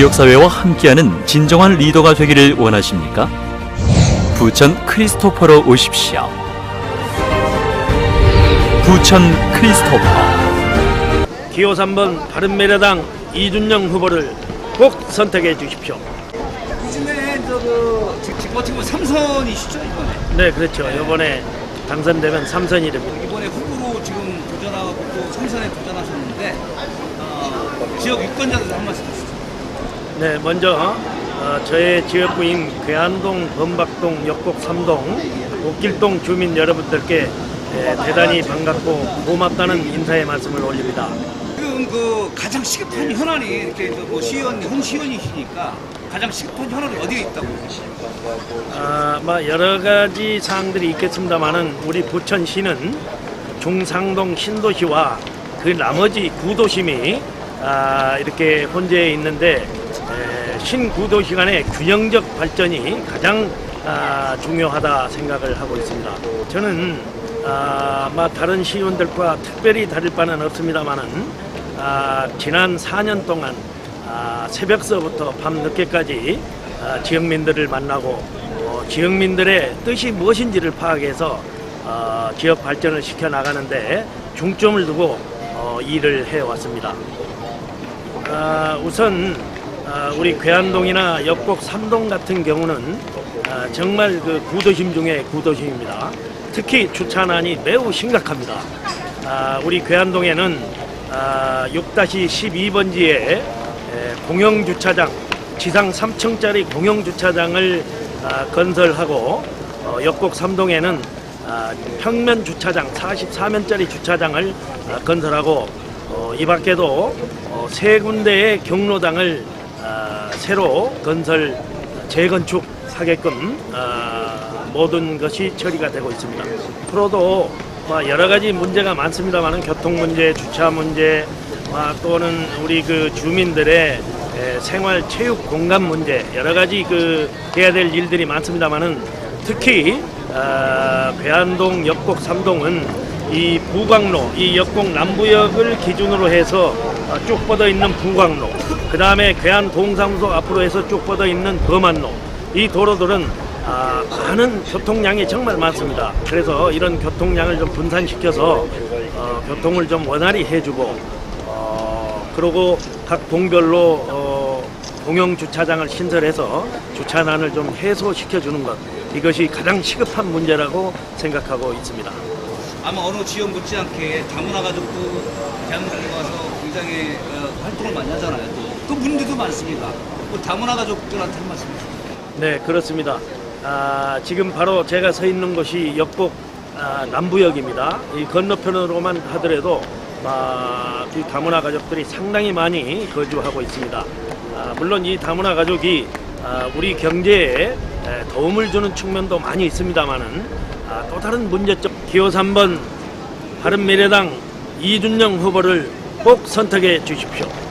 지역사회와 함께하는 진정한 리더가 되기를 원하십니까? 부천 크리스토퍼로 오십시오. 부천 크리스토퍼. 기호 3번 바른미래당 이준영 후보를 꼭 선택해 주십시오. 요즘에 저그 보면 삼선이시죠 이번에 네, 그렇죠. 이번에 당선되면 삼선이 됩니다. 이번에 후보로 지금 도전하고 또 삼선에 도전하셨는데 어, 지역 유권자들 한 말씀 해주시죠. 네, 먼저 어, 저의 지역구인 괴안동, 범박동, 역곡 3동, 옥길동 주민 여러분들께 예, 대단히 반갑고 고맙다는 인사의 말씀을 올립니다. 지금 그 가장 시급한 현안이 이렇게 저뭐 시의원 홍 시의원이시니까 가장 시급한 현안이 어디에 있다고 아, 뭐 여러 가지 사항들이 있겠습니다만은 우리 부천시는 중상동 신도시와 그 나머지 구도심이 아, 이렇게 혼재해 있는데 에, 신구도시 간의 균형적 발전이 가장 아, 중요하다 생각을 하고 있습니다. 저는 아, 뭐 다른 시의원들과 특별히 다를 바는 없습니다만은 아, 지난 4년 동안 아, 새벽서부터 밤 늦게까지 아, 지역민들을 만나고 어, 지역민들의 뜻이 무엇인지를 파악해서 어, 지역 발전을 시켜 나가는데 중점을 두고 어, 일을 해왔습니다. 아, 우선 아, 우리 괴안동이나 역곡 삼동 같은 경우는 아, 정말 그 구도심 중에 구도심입니다. 특히 주차난이 매우 심각합니다. 아, 우리 괴안동에는 아, 6-12번지에 공영 주차장 지상 3층짜리 공영 주차장을 아, 건설하고 어, 역곡 삼동에는 아, 평면 주차장 44면짜리 주차장을 아, 건설하고 어, 이 밖에도 어, 세 군데의 경로당을 아, 새로 건설 재건축하게끔 아, 모든 것이 처리가 되고 있습니다. 앞으로도 뭐 여러 가지 문제가 많습니다만은 교통 문제, 주차 문제, 아, 또는 우리 그 주민들의 에, 생활 체육 공간 문제 여러 가지 그 해야 될 일들이 많습니다만은 특히 아, 배안동 역곡 삼동은 이 부광로 이 역곡 남부역을 기준으로 해서 아, 쭉 뻗어 있는 부광로 그 다음에 괴안 동사무소 앞으로 해서 쭉 뻗어 있는 범안로 이 도로들은 아, 많은 교통량이 정말 많습니다. 그래서 이런 교통량을 좀 분산시켜서 어, 교통을 좀 원활히 해주고 어, 그리고 각 동별로 어, 공영 주차장을 신설해서 주차난을 좀 해소시켜 주는 것 이것이 가장 시급한 문제라고 생각하고 있습니다. 아마 어느 지역 못지않게 다문화 가족도 대한민국에 와서 굉장히 어, 활동을 많이 하잖아요. 또, 또 문제도 많습니다. 그 다문화 가족들한테 한 말씀 해 주세요. 네, 그렇습니다. 아, 지금 바로 제가 서 있는 곳이 역곡 아, 남부역입니다. 이 건너편으로만 하더라도 아, 이 다문화 가족들이 상당히 많이 거주하고 있습니다. 아, 물론 이 다문화 가족이 아, 우리 경제에 에, 도움을 주는 측면도 많이 있습니다만은 아, 또 다른 문제점 기호 3번 바른미래당 이준영 후보를 꼭 선택해 주십시오.